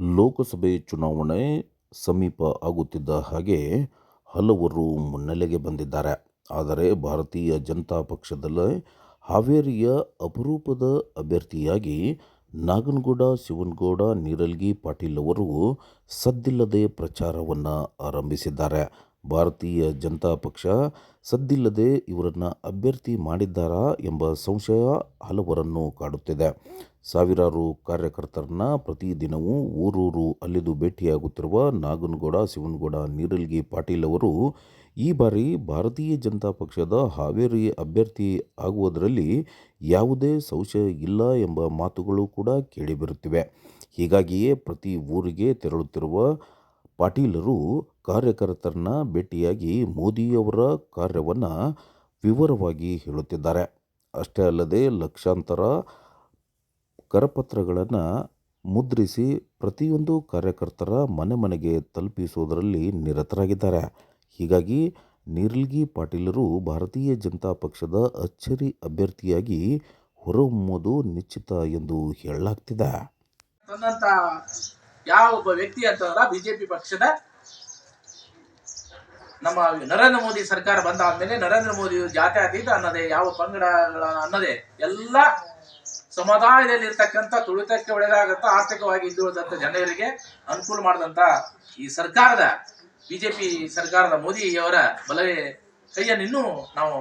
ಲೋಕಸಭೆ ಚುನಾವಣೆ ಸಮೀಪ ಆಗುತ್ತಿದ್ದ ಹಾಗೆ ಹಲವರು ಮುನ್ನೆಲೆಗೆ ಬಂದಿದ್ದಾರೆ. ಆದರೆ ಭಾರತೀಯ ಜನತಾ ಪಕ್ಷದಲ್ಲೇ ಹಾವೇರಿಯ ಅಪರೂಪದ ಅಭ್ಯರ್ಥಿಯಾಗಿ ನಾಗನಗೌಡ, ಶಿವನಗೌಡ, ನೀರಲ್ಗಿ ಪಾಟೀಲ್ ಅವರು ಸದ್ದಿಲ್ಲದೆ ಪ್ರಚಾರವನ್ನು ಆರಂಭಿಸಿದ್ದಾರೆ. ಭಾರತೀಯ ಜನತಾ ಪಕ್ಷ ಸದ್ದಿಲ್ಲದೆ ಇವರನ್ನು ಅಭ್ಯರ್ಥಿ ಮಾಡಿದ್ದಾರಾ ಎಂಬ ಸಂಶಯ ಹಲವರನ್ನು ಕಾಡುತ್ತಿದೆ. ಸಾವಿರಾರು ಕಾರ್ಯಕರ್ತರನ್ನ ಪ್ರತಿದಿನವೂ ಊರೂರು ಅಲ್ಲಿದು ಭೇಟಿಯಾಗುತ್ತಿರುವ ನಾಗನಗೌಡ, ಶಿವನಗೌಡ, ನೀರಲ್ಗಿ ಪಾಟೀಲ್ ಅವರು ಈ ಬಾರಿ ಭಾರತೀಯ ಜನತಾ ಪಕ್ಷದ ಹಾವೇರಿ ಅಭ್ಯರ್ಥಿ ಆಗುವುದರಲ್ಲಿ ಯಾವುದೇ ಸಂಶಯ ಇಲ್ಲ ಎಂಬ ಮಾತುಗಳು ಕೂಡ ಕೇಳಿಬರುತ್ತಿವೆ. ಹೀಗಾಗಿಯೇ ಪ್ರತಿ ಊರಿಗೆ ತೆರಳುತ್ತಿರುವ ಪಾಟೀಲರು ಕಾರ್ಯಕರ್ತರನ್ನ ಭೇಟಿಯಾಗಿ ಮೋದಿಯವರ ಕಾರ್ಯವನ್ನು ವಿವರವಾಗಿ ಹೇಳುತ್ತಿದ್ದಾರೆ. ಅಷ್ಟೇ ಅಲ್ಲದೆ ಲಕ್ಷಾಂತರ ಕರಪತ್ರಗಳನ್ನು ಮುದ್ರಿಸಿ ಪ್ರತಿಯೊಂದು ಕಾರ್ಯಕರ್ತರ ಮನೆ ಮನೆಗೆ ತಲುಪಿಸುವುದರಲ್ಲಿ ನಿರತರಾಗಿದ್ದಾರೆ. ಹೀಗಾಗಿ ನಿರ್ಲ್ಗಿ ಪಾಟೀಲರು ಭಾರತೀಯ ಜನತಾ ಪಕ್ಷದ ಅಚ್ಚರಿ ಅಭ್ಯರ್ಥಿಯಾಗಿ ಹೊರಹೊಮ್ಮುವುದು ನಿಶ್ಚಿತ ಎಂದು ಹೇಳಲಾಗ್ತಿದೆ. ಯಾವ ಒಬ್ಬ ವ್ಯಕ್ತಿ ಅಂತಂದ್ರ ಬಿಜೆಪಿ ಪಕ್ಷದ ನಮ್ಮ ನರೇಂದ್ರ ಮೋದಿ ಸರ್ಕಾರ ಬಂದಾದ್ಮೇಲೆ ನರೇಂದ್ರ ಮೋದಿ ಜಾತ್ಯತೀತ ಅನ್ನದೇ, ಯಾವ ಪಂಗಡಗಳ ಅನ್ನದೇ, ಎಲ್ಲ ಸಮುದಾಯದಲ್ಲಿ ಇರ್ತಕ್ಕಂಥ ತುಳಿತಕ್ಕೆ ಒಳಗಾಗಂತ ಆರ್ಥಿಕವಾಗಿ ಹಿಂದುಳಿದಂತ ಜನರಿಗೆ ಅನುಕೂಲ ಮಾಡಿದಂತ ಈ ಸರ್ಕಾರದ, ಬಿಜೆಪಿ ಸರ್ಕಾರದ ಮೋದಿಯವರ ಬಲವೇ ಕೈಯನ್ನು ಇನ್ನೂ ನಾವು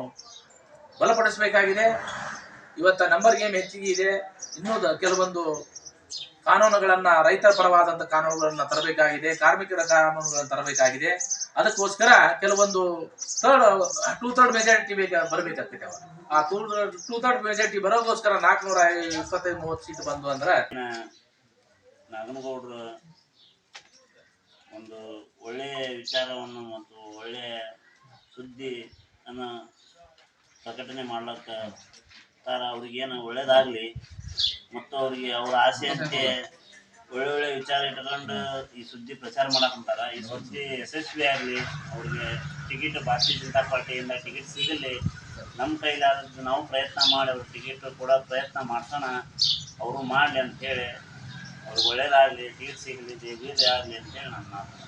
ಬಲಪಡಿಸಬೇಕಾಗಿದೆ. ಇವತ್ತ ನಂಬರ್ ಗೇಮ್ ಹೆಚ್ಚಿಗೆ ಇದೆ. ಇನ್ನೂ ಕೆಲವೊಂದು ಕಾನೂನುಗಳನ್ನ ರೈತರ ಪರವಾದಂತ ಕಾನೂನುಗಳನ್ನ ತರಬೇಕಾಗಿದೆ, ಕಾರ್ಮಿಕರ ಕಾನೂನುಗಳನ್ನ ತರಬೇಕಾಗಿದೆ. ಅದಕ್ಕೋಸ್ಕರ ಕೆಲವೊಂದು ಥರ್ಡ್ ಟೂ ಥರ್ಡ್ ಮೆಜಾರಿಟಿ ಬೇಕ ಬರಬೇಕಾಗ್ತದೆ ಅವರು ಆ ಟೂ ಟೂ ಥರ್ಡ್ ಮೆಜಾರಿಟಿ ಬರೋಕ್ಕೋಸ್ಕರ ನಾಲ್ಕುನೂರ ಇಪ್ಪತ್ತೈದು ಮೂವತ್ತು ಸೀಟ್ ಬಂದು ಅಂದ್ರೆ ನಾಗನಗೌಡರು ಒಂದು ಒಳ್ಳೆಯ ವಿಚಾರವನ್ನು ಮತ್ತು ಒಳ್ಳೆಯ ಸುದ್ದಿಯನ್ನು ಪ್ರಕಟಣೆ ಮಾಡ್ಲಕ್ಕ ತಾರ ಅವ್ರಿಗೇನು ಒಳ್ಳೇದಾಗಲಿ ಮತ್ತು ಅವರಿಗೆ ಅವ್ರ ಆಸೆಯಂತೆ ಒಳ್ಳೆ ಒಳ್ಳೆ ವಿಚಾರ ಇಟ್ಕೊಂಡು ಈ ಸುದ್ದಿ ಪ್ರಚಾರ ಮಾಡಕ್ಕಂತಾರ ಈ ಸುದ್ದಿ ಯಶಸ್ವಿ ಆಗಲಿ, ಅವ್ರಿಗೆ ಟಿಕೆಟ್ ಭಾರತೀಯ ಜನತಾ ಪಾರ್ಟಿಯಿಂದ ಟಿಕೆಟ್ ಸಿಗಲಿ ನಮ್ಮ ಕೈಲಾದದ್ದು ನಾವು ಪ್ರಯತ್ನ ಮಾಡಿ ಅವ್ರ ಟಿಕೆಟ್ ಕೂಡ ಪ್ರಯತ್ನ ಮಾಡ್ಸೋಣ, ಅವರು ಮಾಡಲಿ ಅಂತೇಳಿ ಅವ್ರಿಗೆ ಒಳ್ಳೇದಾಗಲಿ ಟಿಕೆಟ್ ಸಿಗಲಿ ಜಯ ಆಗಲಿ ಅಂತೇಳಿ ನನ್ನ ಮಾತು.